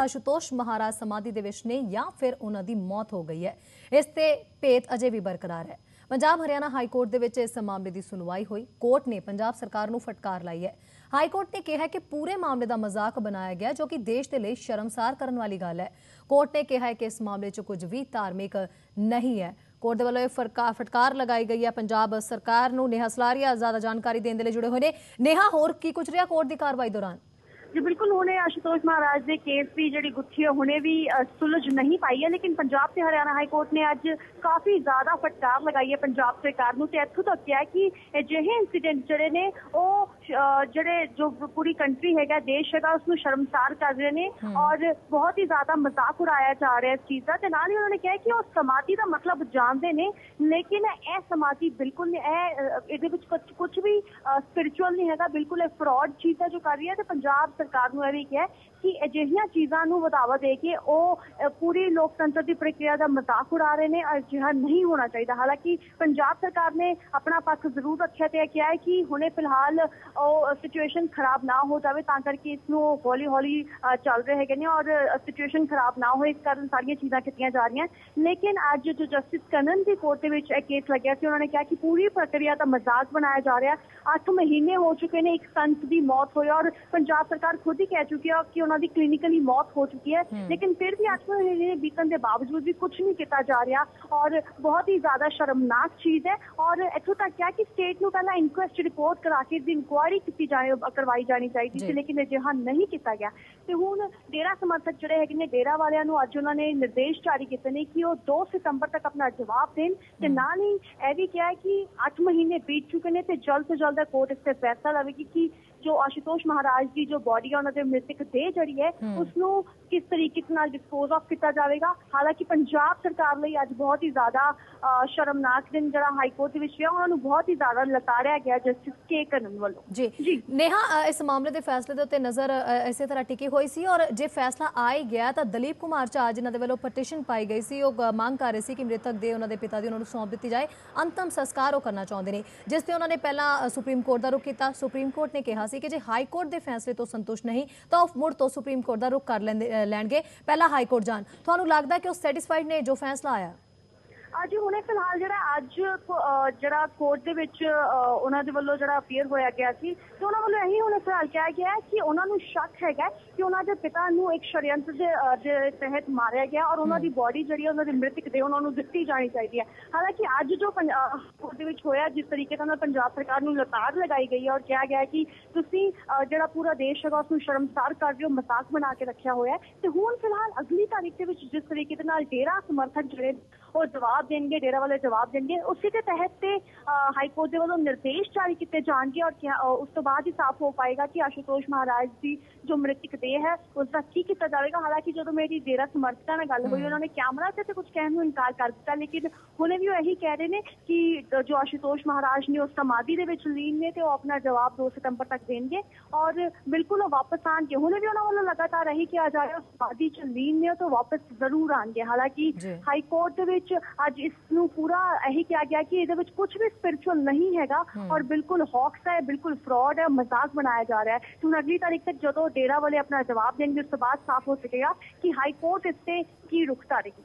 ਆਸ਼ੂਤੋਸ਼ ਮਹਾਰਾਜ ਸਮਾਧੀ ਦੇ ਵਿੱਚ ਨੇ ਜਾਂ ਫਿਰ ਉਹਨਾਂ ਦੀ ਮੌਤ ਹੋ ਗਈ ਹੈ। ਇਸ ਤੇ ਭੇਤ ਅਜੇ ਵੀ ਬਰਕਰਾਰ ਹੈ। ਪੰਜਾਬ ਹਰਿਆਣਾ ਹਾਈ ਕੋਰਟ ਦੇ ਵਿੱਚ ਇਸ ਮਾਮਲੇ ਦੀ ਸੁਣਵਾਈ ਹੋਈ। ਕੋਰਟ ਨੇ ਪੰਜਾਬ ਸਰਕਾਰ ਨੂੰ ਫਟਕਾਰ ਲਾਈ ਹੈ। ਹਾਈ ਕੋਰਟ ਨੇ ਕਿਹਾ ਕਿ ਪੂਰੇ ਮਾਮਲੇ ਦਾ ਮਜ਼ਾਕ ਬਣਾਇਆ ਗਿਆ, ਜੋ ਕਿ ਦੇਸ਼ ਦੇ ਲਈ ਸ਼ਰਮਸਾਰ ਕਰਨ ਵਾਲੀ ਗੱਲ ਹੈ। ਕੋਰਟ ਨੇ ਕਿਹਾ ਕਿ ਇਸ ਮਾਮਲੇ 'ਚ ਕੁਝ ਵੀ ਧਾਰਮਿਕ ਨਹੀਂ ਹੈ। ਕੋਰਟ ਦੇ ਵੱਲੋਂ ਇਹ ਫਰਕਾ- ਫਟਕਾਰ ਲਗਾਈ ਗਈ ਹੈ। ਪੰਜਾਬ ਸਰਕਾਰ ਨੂੰ ਨੇਹਾ ਸਲਾਰੀਆ ਜ਼ਿਆਦਾ ਜਾਣਕਾਰੀ ਦੇਣ ਦੇ ਲਈ ਜੁੜੇ ਹੋਏ ਨੇ। ਨੇਹਾ, ਹੋਰ ਕੀ ਕੁਝ ਰਿਹਾ ਕੋਰਟ ਦੀ ਕਾਰਵਾਈ ਦੌਰਾਨ? ਜੀ ਬਿਲਕੁਲ ਹੁਣੇ ਆਸ਼ੂਤੋਸ਼ ਮਹਾਰਾਜ ਦੇ ਕੇਸ ਦੀ ਜਿਹੜੀ ਗੁੱਥੀ ਹੈ ਹੁਣੇ ਵੀ ਸੁਲਝ ਨਹੀਂ ਪਾਈ ਹੈ ਲੇਕਿਨ ਪੰਜਾਬ ਤੇ ਹਰਿਆਣਾ ਹਾਈ ਕੋਰਟ ਨੇ ਅੱਜ ਕਾਫੀ ਜ਼ਿਆਦਾ ਫਟਕਾਰ ਲਗਾਈ ਹੈ ਪੰਜਾਬ ਸਰਕਾਰ ਨੂੰ ਤੇ ਇੱਥੋਂ ਤੱਕ ਕਿਹਾ ਕਿ ਅਜਿਹੇ ਇਨਸੀਡੈਂਟ ਜਿਹੜੇ ਨੇ ਉਹ ਜਿਹੜੇ ਜੋ ਪੂਰੀ ਕੰਟਰੀ ਹੈਗਾ ਦੇਸ਼ ਹੈਗਾ ਉਸ ਨੂੰ ਸ਼ਰਮਸਾਰ ਕਰ ਰਹੇ ਨੇ ਔਰ ਬਹੁਤ ਹੀ ਜ਼ਿਆਦਾ ਮਜ਼ਾਕ ਉਡਾਇਆ ਜਾ ਰਿਹਾ ਇਸ ਚੀਜ਼ ਦਾ ਤੇ ਨਾਲ ਹੀ ਉਹਨਾਂ ਨੇ ਕਿਹਾ ਕਿ ਉਹ ਸਮਾਧੀ ਦਾ ਮਤਲਬ ਜਾਣਦੇ ਨੇ ਲੇਕਿਨ ਇਹ ਸਮਾਧੀ ਬਿਲਕੁਲ ਇਹ ਇਹਦੇ ਵਿੱਚ ਕੁਝ ਵੀ ਸਪਿਰਚੁਅਲ ਨਹੀਂ ਹੈਗਾ ਬਿਲਕੁਲ ਇਹ ਫਰਾਡ ਚੀਜ਼ ਹੈ ਜੋ ਕਰ ਰਹੀ ਹੈ ਤੇ ਪੰਜਾਬ ਸਰਕਾਰ ਨੂੰ ਇਹ ਵੀ ਕਿਹਾ ਕਿ ਅਜਿਹੀਆਂ ਚੀਜ਼ਾਂ ਨੂੰ ਵਧਾਵਾ ਦੇ ਕੇ ਉਹ ਪੂਰੀ ਲੋਕਤੰਤਰ ਦੀ ਪ੍ਰਕਿਰਿਆ ਦਾ ਮਜ਼ਾਕ ਉਡਾ ਰਹੇ ਨੇ, ਅਜਿਹਾ ਨਹੀਂ ਹੋਣਾ ਚਾਹੀਦਾ। ਹਾਲਾਂਕਿ ਪੰਜਾਬ ਸਰਕਾਰ ਨੇ ਆਪਣਾ ਪੱਖ ਜ਼ਰੂਰ ਰੱਖਿਆ ਤੇ ਕਿਹਾ ਹੈ ਕਿ ਹੁਣੇ ਫਿਲਹਾਲ ਉਹ ਸਿਚੁਏਸ਼ਨ ਖਰਾਬ ਨਾ ਹੋ ਜਾਵੇ, ਤਾਂ ਕਰਕੇ ਇਸ ਨੂੰ ਹੌਲੀ ਹੌਲੀ ਚੱਲ ਰਹੇ ਹੈਗੇ ਨੇ ਔਰ ਸਿਚੁਏਸ਼ਨ ਖਰਾਬ ਨਾ ਹੋਏ। ਇਸ ਕਾਰਨ ਸਾਰੀਆਂ ਚੀਜ਼ਾਂ ਕੀਤੀਆਂ ਜਾ ਰਹੀਆਂ। ਲੇਕਿਨ ਅੱਜ ਜੋ ਜਸਟਿਸ ਕਨਨ ਦੀ ਕੋਰਟ ਦੇ ਵਿੱਚ ਇਹ ਕੇਸ ਲੱਗਿਆ ਸੀ, ਉਹਨਾਂ ਨੇ ਕਿਹਾ ਕਿ ਪੂਰੀ ਪ੍ਰਕਿਰਿਆ ਦਾ ਮਜ਼ਾਕ ਬਣਾਇਆ ਜਾ ਰਿਹਾ। 8 ਮਹੀਨੇ ਹੋ ਚੁੱਕੇ ਨੇ, ਇੱਕ ਸੰਤ ਦੀ ਮੌਤ ਹੋਈ ਔਰ ਪੰਜਾਬ ਸਰਕਾਰ ਖੁਦ ਹੀ ਕਹਿ ਚੁੱਕੀ ਹੈ ਕਿ ਉਹਨਾਂ ਦੀ ਕਲੀਨਿਕਲੀ ਮੌਤ ਹੋ ਚੁੱਕੀ ਹੈ। ਲੇਕਿਨ ਫਿਰ ਵੀ 8 ਮਹੀਨੇ ਬੀਤਣ ਦੇ ਬਾਵਜੂਦ ਵੀ ਕੁਝ ਨਹੀਂ ਕੀਤਾ ਜਾ ਰਿਹਾ ਔਰ ਬਹੁਤ ਹੀ ਜ਼ਿਆਦਾ ਸ਼ਰਮਨਾਕ ਚੀਜ਼ ਹੈ ਔਰ ਇੱਥੋਂ ਤੱਕ ਕਿਹਾ ਕਿ ਸਟੇਟ ਨੂੰ ਪਹਿਲਾਂ ਇਨਕੁਐਸਟ ਰਿਪੋਰਟ ਕਰਾ ਕੇ ਦੀ ਇਨਕੁਆਇਰੀ ਕੀਤੀ ਜਾਣੀ ਕਰਵਾਈ ਜਾਣੀ ਚਾਹੀਦੀ ਸੀ। ਲੇਕਿਨ ਅਜਿਹਾ ਨਹੀਂ ਕੀਤਾ ਗਿਆ। ਤੇ ਹੁਣ ਡੇਰਾ ਸਮਰਥਕ ਜਿਹੜੇ ਹੈਗੇ ਨੇ ਡੇਰਾ ਵਾਲਿਆਂ ਨੂੰ ਅੱਜ ਉਹਨਾਂ ਨੇ ਨਿਰਦੇਸ਼ ਜਾਰੀ ਕੀਤੇ ਨੇ ਕਿ ਉਹ 2 ਸਤੰਬਰ ਤੱਕ ਆਪਣਾ ਜਵਾਬ ਦੇਣ ਤੇ ਨਾਲ ਹੀ ਇਹ ਵੀ ਕਿਹਾ ਹੈ ਕਿ 8 ਮਹੀਨੇ ਬੀਤ ਚੁੱਕੇ ਨੇ ਤੇ ਜਲਦ ਤੋਂ ਜਲਦ ਕੋਰਟ ਇਸ ਤੇ ਫੈਸਲਾ ਲਵੇਗੀ ਕਿ ਜੋ ਆਸ਼ੂਤੋਸ਼ ਮਹਾਰਾਜ ਦੀ ਜੋ ਬਾਡੀ ਹੈ ਉਹਨਾਂ ਦੇ ਮ੍ਰਿਤਕ ਦੇਹ ਜਿਹੜੀ ਹੈ ਉਸ ਨੂੰ ਕਿਸ ਤਰੀਕੇ ਨਾਲ ਡਿਸਪੋਜ਼ ਆਫ ਕੀਤਾ ਜਾਵੇਗਾ? ਹਾਲਾਂਕਿ ਪੰਜਾਬ ਸਰਕਾਰ ਲਈ ਅੱਜ ਬਹੁਤ ਹੀ ਜ਼ਿਆਦਾ ਸ਼ਰਮਨਾਕ ਦਿਨ ਜਿਹੜਾ ਹਾਈ ਕੋਰਟ ਦੇ ਵਿੱਚ ਹੈ ਉਹਨਾਂ ਨੂੰ ਬਹੁਤ ਹੀ ਜ਼ਿਆਦਾ ਲਤਾੜਿਆ ਗਿਆ ਜਸਟਿਸ ਕੇ ਕਰਨ ਵੱਲੋਂ। ਜੀ। ਨੇਹਾ ਇਸ ਮਾਮਲੇ ਦੇ ਫੈਸਲੇ ਦੇ ਉੱਤੇ ਨਜ਼ਰ ਇਸੇ ਤਰ੍ਹਾਂ ਟਿਕੀ ਹੋਈ ਸੀ ਔਰ ਜੇ ਫੈਸਲਾ ਆ ਹੀ ਗਿਆ ਤਾਂ ਦਲੀਪ ਕੁਮਾਰ ਚਾਹ ਜਿਨ੍ਹਾਂ ਦੇ ਵੱਲੋਂ ਪਟੀਸ਼ਨ ਪਾਈ ਗਈ ਸੀ ਉਹ ਮੰਗ ਕਰ ਰਹੇ ਸੀ ਕਿ ਮ੍ਰਿਤਕ ਦੇ ਉਹਨਾਂ ਦੇ ਪਿਤਾ ਦੀ ਉਹਨਾਂ ਨੂੰ ਸੌਂਪ ਦਿੱਤੀ ਜਾਏ। ਅੰਤਮ ਸੰਸਕਾਰ ਉਹ ਕਰਨਾ ਚਾਹੁੰਦੇ ਨੇ ਜਿਸ ਤੇ ਉਹਨਾਂ ਨੇ ਪਹਿਲਾਂ ਸੁਪਰੀਮ ਕੋਰਟ ਦਾ ਰੁਖ ਕੀਤਾ। ਸੁਪਰੀਮ ਕੋਰਟ ਨੇ ਕਿਹਾ ਸੀ ਕਿ ਜੇ ਹਾਈ ਕੋਰਟ ਦੇ ਫੈਸਲੇ ਤੋਂ ਸੰਤੁਸ਼ਟ ਨਹੀਂ, ਤਾਂ ਉਹ ਮੁੜ ਤੋਂ ਸੁਪਰੀਮ ਕੋਰਟ ਦਾ ਰੁਖ ਕਰ ਲੈਂਦੇ ਲੈਣਗੇ ਪਹਿਲਾਂ ਹਾਈ ਕੋਰਟ ਜਾਣ। ਤੁਹਾਨੂੰ ਲੱਗਦਾ ਕਿ ਉਹ ਸੈਟੀਸਫਾਈਡ ਨੇ ਜੋ ਫੈਸਲਾ ਆਇਆ? ਅੱਜ ਹੁਣੇ ਫਿਲਹਾਲ ਜਿਹੜਾ ਅੱਜ ਜਿਹੜਾ ਕੋਰਟ ਦੇ ਵਿੱਚ ਉਹਨਾਂ ਦੇ ਵੱਲੋਂ ਜਿਹੜਾ ਅਪੀਅਰ ਹੋਇਆ ਗਿਆ ਸੀ ਤੇ ਉਹਨਾਂ ਵੱਲੋਂ ਇਹੀ ਹੁਣੇ ਫਿਲਹਾਲ ਕਿਹਾ ਗਿਆ ਕਿ ਉਹਨਾਂ ਨੂੰ ਸ਼ੱਕ ਹੈਗਾ ਕਿ ਉਹਨਾਂ ਦੇ ਪਿਤਾ ਨੂੰ ਇੱਕ ਸ਼ਰੀਅੰਤਰ ਦੇ ਤਹਿਤ ਮਾਰਿਆ ਗਿਆ ਔਰ ਉਹਨਾਂ ਦੀ ਬਾਡੀ ਜਿਹੜੀ ਉਹਨਾਂ ਦੀ ਮ੍ਰਿਤਕ ਦੇ ਉਹਨਾਂ ਨੂੰ ਦਿੱਤੀ ਜਾਣੀ ਚਾਹੀਦੀ ਹੈ। ਹਾਲਾਂਕਿ ਅੱਜ ਜੋ ਕੋਰਟ ਦੇ ਵਿੱਚ ਹੋਇਆ ਜਿਸ ਤਰੀਕੇ ਨਾਲ ਪੰਜਾਬ ਸਰਕਾਰ ਨੂੰ ਲਤਾੜ ਲਗਾਈ ਗਈ ਹੈ ਔਰ ਕਿਹਾ ਗਿਆ ਕਿ ਤੁਸੀਂ ਜਿਹੜਾ ਪੂਰਾ ਦੇਸ਼ ਹੈਗਾ ਉਸ ਨੂੰ ਸ਼ਰਮਸਾਰ ਕਰ ਰਹੇ ਹੋ ਮਜ਼ਾਕ ਬਣਾ ਕੇ ਰੱਖਿਆ ਹੋਇਆ ਹੈ। ਤੇ ਹੁਣ ਫਿਲਹਾਲ ਅਗਲੀ ਤਾਰੀਖ ਦੇ ਵਿੱਚ ਜਿਸ ਤਰੀਕੇ ਦੇ ਨਾਲ ਡੇਰਾ ਸਮਰਥਕ ਜਿਹੜੇ ਉਹ ਜਵਾਬ ਦੇਣਗੇ ਡੇਰਾ ਵਾਲੇ ਜਵਾਬ ਦੇਣਗੇ ਉਸੇ ਦੇ ਤਹਿਤ ਤੇ ਅਹ, ਹਾਈ ਕੋਰਟ ਦੇ ਵੱਲੋਂ ਨਿਰਦੇਸ਼ ਜਾਰੀ ਕੀਤੇ ਜਾਣਗੇ ਔਰ ਕਿਹਾ- ਅਹ, ਉਸ ਤੋਂ ਬਾਅਦ ਹੀ ਸਾਫ਼ ਹੋ ਪਾਏਗਾ ਕਿ ਆਸ਼ੂਤੋਸ਼ ਮਹਾਰਾਜ ਦੀ ਜੋ ਮ੍ਰਿਤਕ ਦੇਹ ਹੈ ਉਸ ਦਾ ਕੀ ਕੀਤਾ ਜਾਵੇਗਾ ਹਾਲਾਂਕਿ ਜਦੋਂ ਮੇਰੀ ਡੇਰਾ ਸਮਰਥਕਾਂ ਨਾਲ ਗੱਲ ਹੋਈ ਉਹਨਾਂ ਨੇ ਕੈਮਰਾ ਤੇ ਤੇ ਕੁਝ ਕਹਿਣ ਨੂੰ ਇਨਕਾਰ ਕਰ ਦਿੱਤਾ ਲੇਕਿਨ ਹੁਣੇ ਵੀ ਉਹ ਇਹੀ ਕਹਿ ਰਹੇ ਨੇ ਕਿ ਜੋ ਆਸ਼ੂਤੋਸ਼ ਮਹਾਰਾਜ ਨੇ ਉਸ ਸਮਾਧੀ ਦੇ ਵਿੱਚ ਲੀਨ ਨੇ ਤੇ ਉਹ ਆਪਣਾ ਜਵਾਬ 2 ਸਤੰਬਰ ਤੱਕ ਦੇਣਗੇ ਔਰ ਬਿਲਕੁਲ ਉਹ ਵਾਪਸ ਆਣਗੇ ਹੁਣੇ ਵੀ ਉਹਨਾਂ ਵੱਲੋਂ ਲਗਾਤਾਰ ਇਹੀ ਕਿਹਾ ਜਾ ਰਿਹਾ ਸਮਾਧੀ ਚ ਲੀਨ ਅੱਜ ਇਸ ਨੂੰ ਪੂਰਾ ਇਹੀ ਕਿਹਾ ਗਿਆ ਕਿ ਇਹਦੇ ਵਿੱਚ ਕੁਝ ਵੀ ਸਪਿਰਚੁਅਲ ਨਹੀਂ ਹੈਗਾ ਔਰ ਬਿਲਕੁਲ ਹੌਕਸ ਹੈ ਬਿਲਕੁਲ ਫਰਾਡ ਹੈ ਮਜ਼ਾਕ ਬਣਾਇਆ ਜਾ ਰਿਹਾ ਹੈ। ਹੁਣ ਅਗਲੀ ਤਾਰੀਖ ਤੱਕ ਜਦੋਂ ਡੇਰਾ ਵਾਲੇ ਆਪਣਾ ਜਵਾਬ ਦੇਣਗੇ ਉਸ ਤੋਂ ਬਾਅਦ ਸਾਫ਼ ਹੋ ਸਕੇਗਾ ਕਿ ਹਾਈ ਕੋਰਟ ਇਸ ਤੇ ਕੀ ਰੁਖ ਧਾਰੇਗੀ